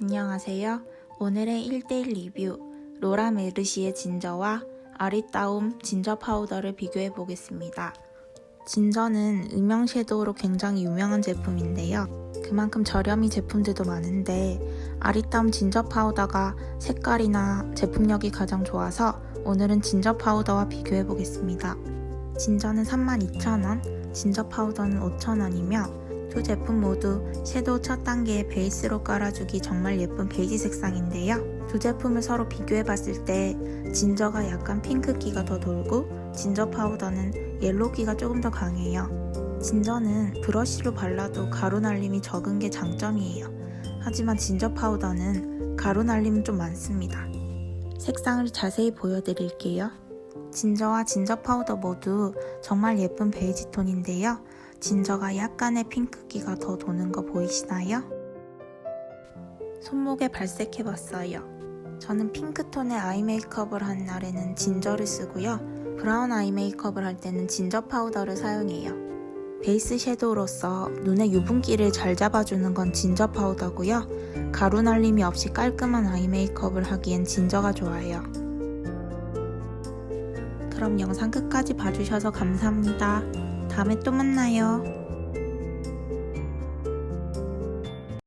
안녕하세요. 오늘의 1대1 리뷰 로라 메르시의 진저와 아리따움 진저 파우더를 비교해 보겠습니다. 진저는 음영 섀도우로 굉장히 유명한 제품인데요. 그만큼 저렴이 제품들도 많은데 아리따움 진저 파우더가 색깔이나 제품력이 가장 좋아서 오늘은 진저 파우더와 비교해 보겠습니다. 진저는 32,000원, 진저 파우더는 5,000원이며 두 제품 모두 섀도우 첫 단계의 베이스로 깔아주기 정말 예쁜 베이지 색상인데요. 두 제품을 서로 비교해 봤을 때 진저가 약간 핑크기가 더 돌고 진저 파우더는 옐로우기가 조금 더 강해요. 진저는 브러쉬로 발라도 가루 날림이 적은 게 장점이에요. 하지만 진저 파우더는 가루 날림은 좀 많습니다. 색상을 자세히 보여드릴게요. 진저와 진저 파우더 모두 정말 예쁜 베이지 톤인데요. 진저가 약간의 핑크기가 더 도는 거 보이시나요? 손목에 발색해봤어요. 저는 핑크톤의 아이 메이크업을 한 날에는 진저를 쓰고요. 브라운 아이 메이크업을 할 때는 진저 파우더를 사용해요. 베이스 섀도우로서 눈의 유분기를 잘 잡아주는 건 진저 파우더고요. 가루 날림이 없이 깔끔한 아이 메이크업을 하기엔 진저가 좋아요. 그럼 영상 끝까지 봐주셔서 감사합니다. 다음에 또 만나요.